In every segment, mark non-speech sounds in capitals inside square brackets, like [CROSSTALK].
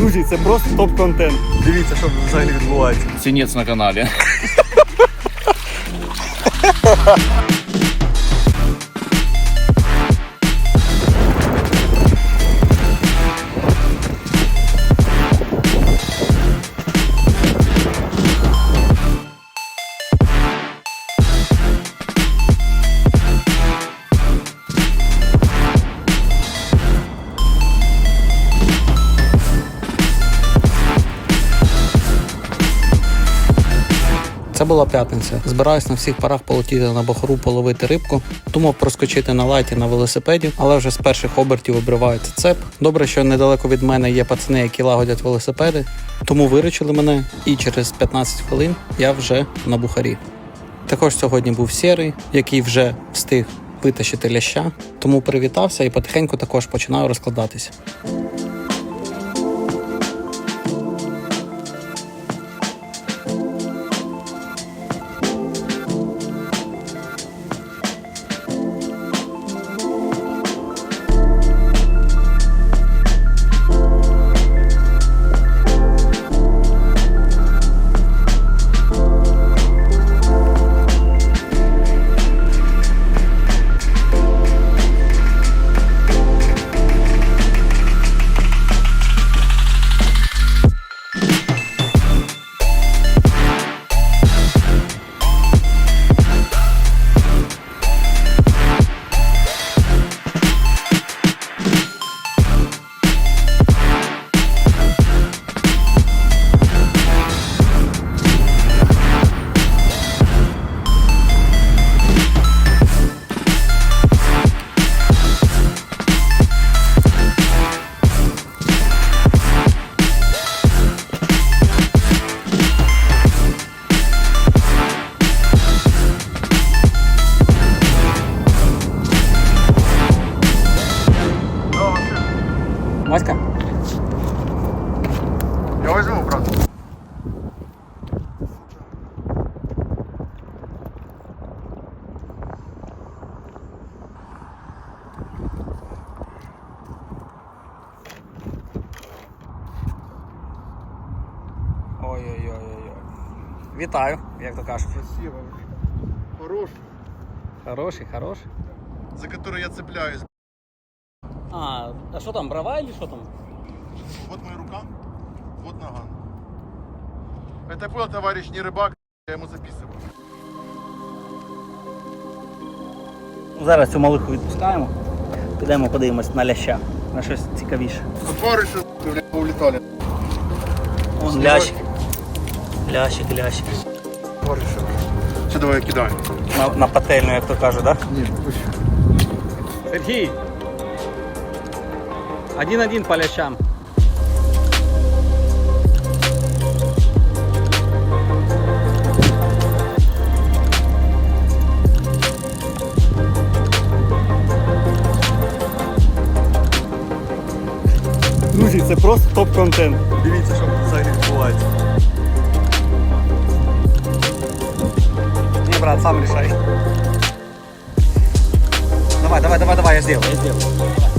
Друзі, це просто топ-контент. Дивіться, що взагалі відбувається. Сінець на канале. [LAUGHS] Це була п'ятниця. Збираюсь на всіх парах полетіти на бахору половити рибку. Думав проскочити на лайті на велосипеді, але вже з перших обертів обривається цеп. Добре, що недалеко від мене є пацани, які лагодять велосипеди, тому виручили мене, і через 15 хвилин я вже на бухарі. Також сьогодні був сірий, який вже встиг витащити ляща, тому привітався і потихеньку також починаю розкладатися. Вітаю, як то кажуть. Спасибо. Хорош. Хороший, хороший. За который я цепляюсь. А, а що там, брава или що там? Вот моя рука, вот нога. Это был товарищ не рыбак, я ему записываю. Зараз цю малиху відпускаємо. Підемо подивимось на ляща, на щось цікавіше. Опарыши, блядь, улетали. Вон лящик. Лящик, лящик. Опарыши. Все, давай я кидаю. На, на пательню, як то кажуть, так? Не, пусть. Сергій! Один-один по лящам. Друзі, це просто топ-контент. Дивіться, що взагалі відбувається. Брат, сам решай. Давай, давай, давай, давай, я сделаю, я сделаю.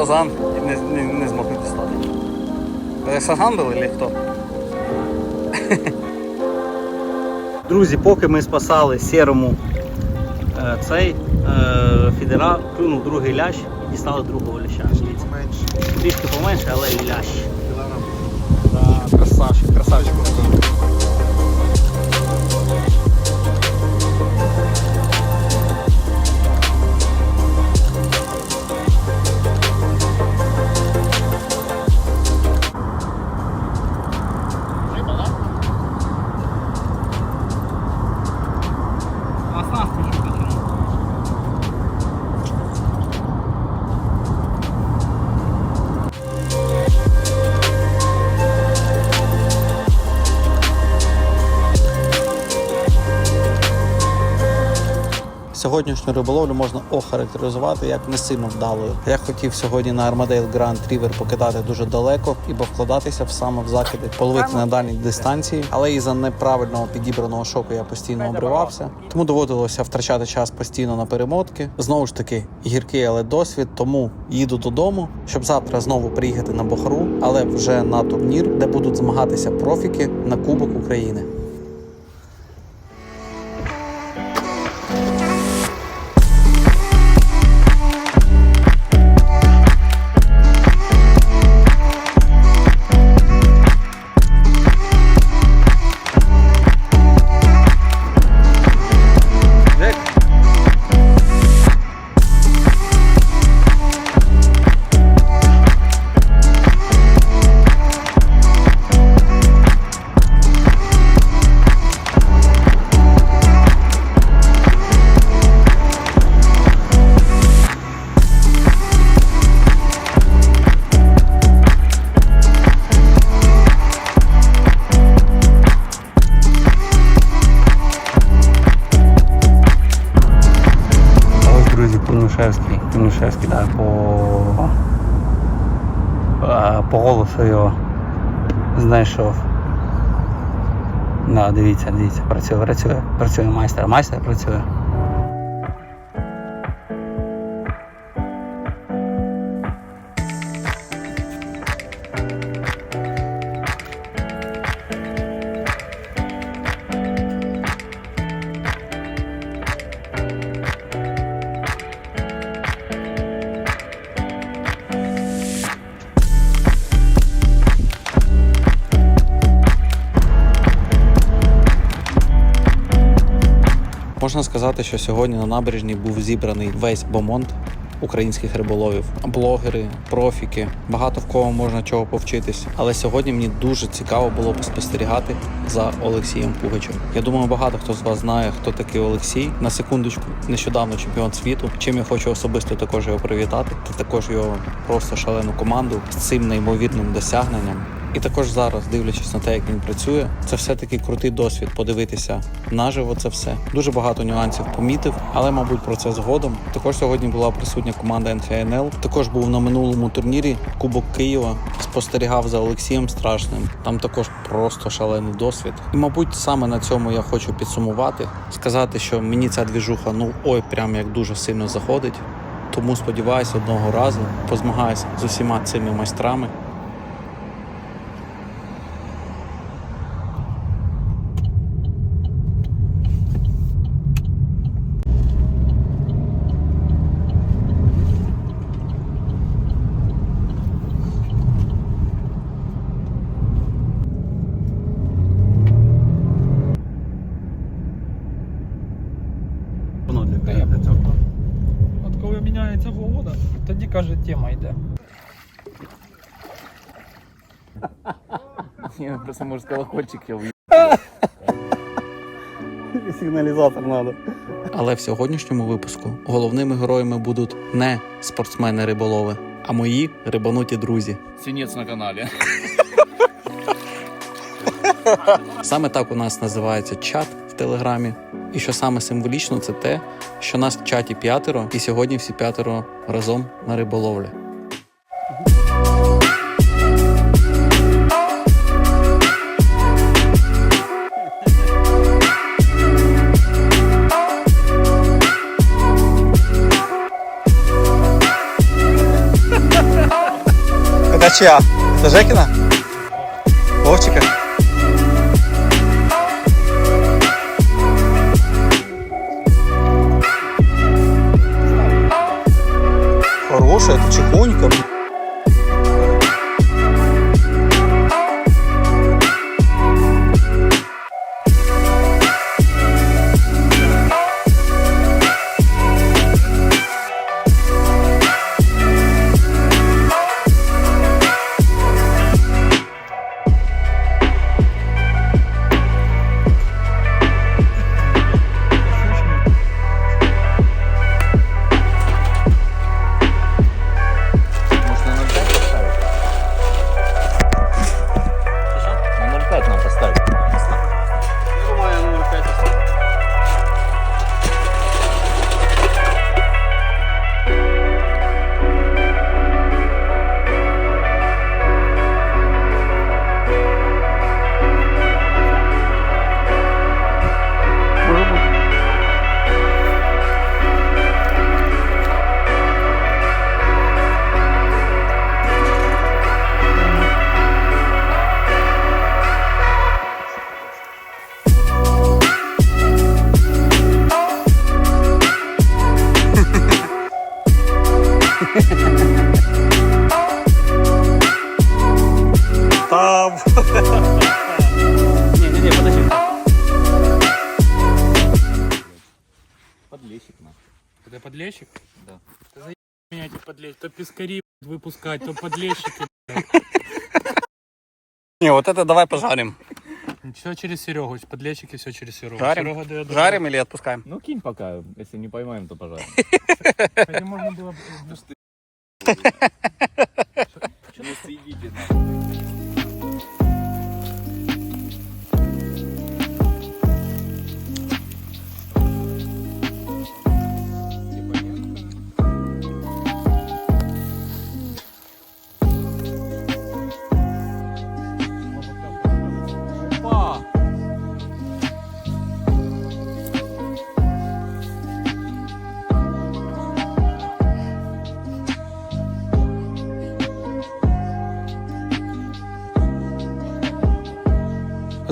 Сазан і не, не, не змог не дістати. Це сазан був чи хто? [LAUGHS] Друзі, поки ми спасали сірому е, цей е, фідера, клюнув другий лящ і дістали другого ляща. Трішки поменше, але і лящ. Красавчик, красавчик. Сьогоднішню риболовлю можна охарактеризувати як не сильно вдалою. Я хотів сьогодні на Armadale Grand River покидати дуже далеко, ібо вкладатися в саме в закиди, половити на дальній дистанції, але і за неправильного підібраного шоку я постійно обривався. Тому доводилося втрачати час постійно на перемотки. Знову ж таки, гіркий, але досвід. Тому їду додому, щоб завтра знову приїхати на Бохру, але вже на турнір, де будуть змагатися профіки на Кубок України. Конушевський, по, по голосу його знайшов. Да, дивіться, дивіться, працює, працює, працює майстер. Майстер працює. Можна сказати, що сьогодні на набережній був зібраний весь бомонд українських риболовів, блогери, профіки. Багато в кого можна чого повчитись. Але сьогодні мені дуже цікаво було поспостерігати за Олексієм Пугачем. Я думаю, багато хто з вас знає, хто такий Олексій. На секундочку, нещодавно чемпіон світу. Чим я хочу особисто також його привітати, та також його просто шалену команду з цим неймовірним досягненням. І також зараз, дивлячись на те, як він працює, це все таки крутий досвід подивитися наживо це все. Дуже багато нюансів помітив, але мабуть про це згодом. Також сьогодні була присутня команда NFNL. Також був на минулому турнірі Кубок Києва. Спостерігав за Олексієм Страшним. Там також просто шалений досвід. І мабуть, саме на цьому я хочу підсумувати, сказати, що мені ця двіжуха ну ой, прям як дуже сильно заходить. Тому сподіваюся, одного разу позмагаюся з усіма цими майстрами. Тоді каже, тема йде. Я просто можу колокольчик я [LAUGHS] Сигналізатор треба. Але в сьогоднішньому випуску головними героями будуть не спортсмени-риболови, а мої рибануті друзі. Синец на канале. Саме так у нас називається чат в телеграмі. І що саме символічно, це те, що нас в чаті п'ятеро, і сьогодні всі п'ятеро разом на риболовлі. Это чья? Это Жекина? Вовчика? Тихонько. То пескари блядь, выпускать, то подлещики. Не, вот это давай пожарим. Все через Серегу. Подлещики все через Серегу. Жарим? Серега дает Жарим или отпускаем? Ну кинь пока, если не поймаем, то пожарим. Хотя можно было бы... [LAUGHS] Не съедите нахуй.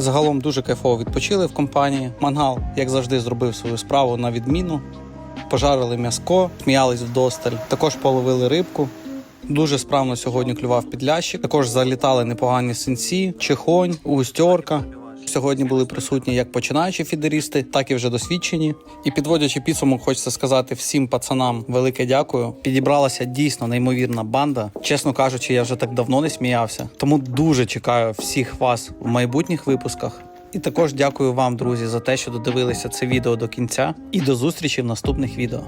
Загалом дуже кайфово відпочили в компанії. Мангал, як завжди, зробив свою справу на відміну. Пожарили м'яско, сміялись вдосталь. Також половили рибку. Дуже справно сьогодні клював підлящик. Також залітали непогані синці, чехонь, густьорка. Сьогодні були присутні як починаючі фідерісти, так і вже досвідчені. І підводячи підсумок, хочеться сказати всім пацанам велике дякую. Підібралася дійсно неймовірна банда. Чесно кажучи, я вже так давно не сміявся. Тому дуже чекаю всіх вас в майбутніх випусках. І також дякую вам, друзі, за те, що додивилися це відео до кінця. І до зустрічі в наступних відео.